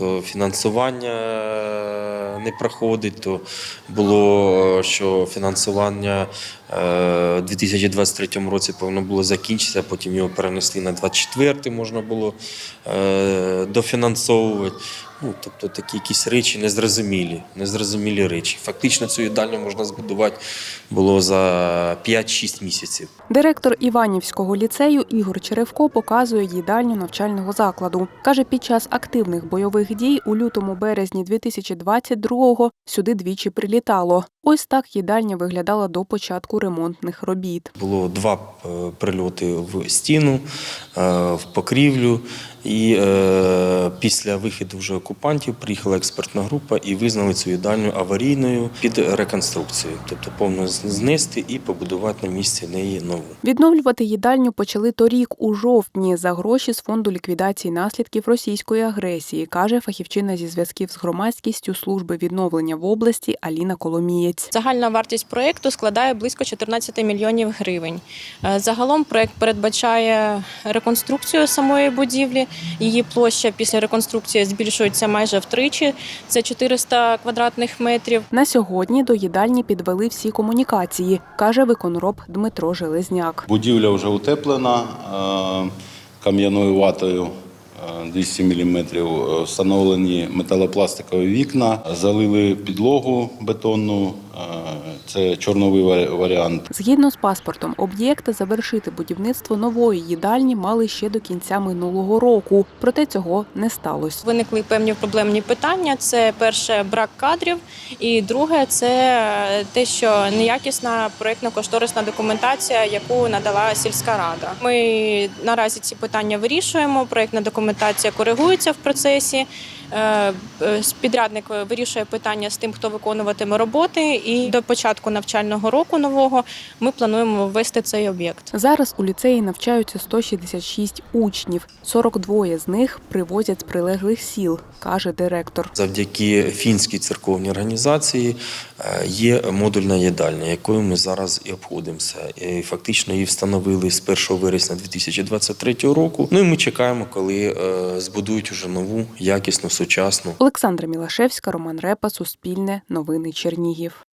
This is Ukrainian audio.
то фінансування не проходить, то було, що фінансування е, у 2023 році повинно було закінчитися, потім його перенесли на 24 можна було е, дофінансовувати. Ну, тобто такі якісь речі незрозумілі, незрозумілі речі. Фактично цю їдальню можна збудувати було за 5-6 місяців. Директор Іванівського ліцею Ігор Черевко показує їдальню навчального закладу. Каже, під час активних бойових дій у лютому-березні 2022-го сюди двічі прилітало. Ось так їдальня виглядала до початку ремонтних робіт. Було два е, прильоти в стіну, е, в покрівлю. І е, після виходу вже окупантів приїхала експертна група і визнали цю їдальню аварійною під реконструкцію, тобто повно знести і побудувати на місці неї нову. Відновлювати їдальню почали торік у жовтні за гроші з фонду ліквідації наслідків російської агресії, каже фахівчина зі зв'язків з громадськістю служби відновлення в області Аліна Коломієць. Загальна вартість проєкту складає близько 14 мільйонів гривень. Е, Загалом проєкт передбачає реконструкцію самої будівлі. Її площа після реконструкції збільшується майже втричі. Це 400 квадратних метрів. На сьогодні до їдальні підвели всі комунікації, каже виконроб Дмитро Железняк. Будівля вже утеплена е, кам'яною ватою 200 мм. Встановлені металопластикові вікна, залили підлогу бетонну. е, Це чорновий варіант. Згідно з паспортом об'єкта, завершити будівництво нової їдальні мали ще до кінця минулого року. Проте цього не сталося. Виникли певні проблемні питання. Це перше брак кадрів, і друге це те, що неякісна проєктно-кошторисна документація, яку надала сільська рада. Ми наразі ці питання вирішуємо. Проєктна документація коригується в процесі. Е, е, Підрядник вирішує питання з тим, хто виконуватиме роботи, і до початку навчального року нового ми плануємо ввести цей об'єкт. Зараз у ліцеї навчаються 166 учнів. 42 з них привозять з прилеглих сіл, каже директор. Завдяки фінській церковній організації е, є модульна їдальня, якою ми зараз і обходимося. І фактично її встановили з 1 вересня 2023 року. Ну і ми чекаємо, коли е, збудують уже нову, якісну, сучасну Олександра Мілашевська, Роман Репа, Суспільне, Новини Чернігів.